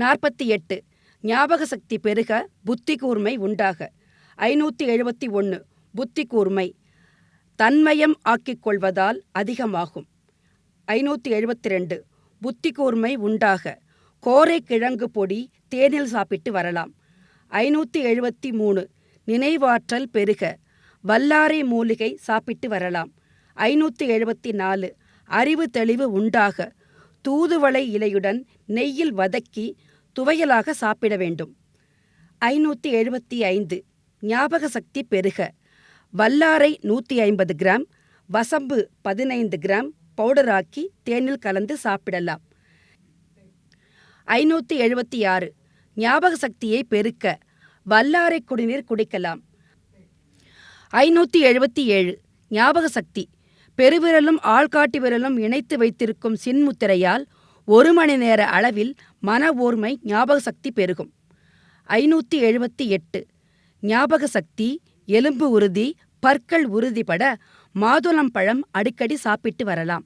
நாற்பத்தி எட்டு. ஞாபக சக்தி பெருக புத்தி கூர்மை உண்டாக. ஐநூற்றி எழுபத்தி ஒன்று. புத்தி கூர்மை. தன்மயம் ஆக்கிக் கொள்வதால் அதிகமாகும். ஐநூற்றி எழுபத்தி ரெண்டு. புத்தி கூர்மை உண்டாக. கோரை கிழங்கு பொடி தேனில் சாப்பிட்டு வரலாம். ஐநூற்றி எழுபத்தி மூணு நினைவாற்றல் பெருக. வல்லாரை மூலிகை சாப்பிட்டு வரலாம். ஐநூற்றி எழுபத்தி நாலு. அறிவு தெளிவு உண்டாக. தூதுவளை இலையுடன் நெய்யில் வதக்கி துவையலாக சாப்பிட வேண்டும். ஐநூற்றி எழுபத்தி ஐந்து. ஞாபக சக்தி பெருக. வல்லாரை நூற்றி ஐம்பது கிராம் வசம்பு பதினைந்து கிராம் பவுடராக்கி தேனில் கலந்து சாப்பிடலாம். ஐநூற்றி எழுபத்தி ஆறு. ஞாபக சக்தியை பெருக்க. வல்லாரை குடிநீர் குடிக்கலாம். ஐநூற்றி எழுபத்தி ஏழு. ஞாபக சக்தி. பெருவிரலும் ஆள்காட்டி விரலும் இணைத்து வைத்திருக்கும் சின்முத்திரையால் ஒரு மணி நேர அளவில் மன ஓர்மை ஞாபக சக்தி பெருகும். ஐநூற்றி எழுபத்தி எட்டு. ஞாபக சக்தி எலும்பு உறுதி பற்கள் உறுதிபட மாதுளம்பழம் அடிக்கடி சாப்பிட்டு வரலாம்.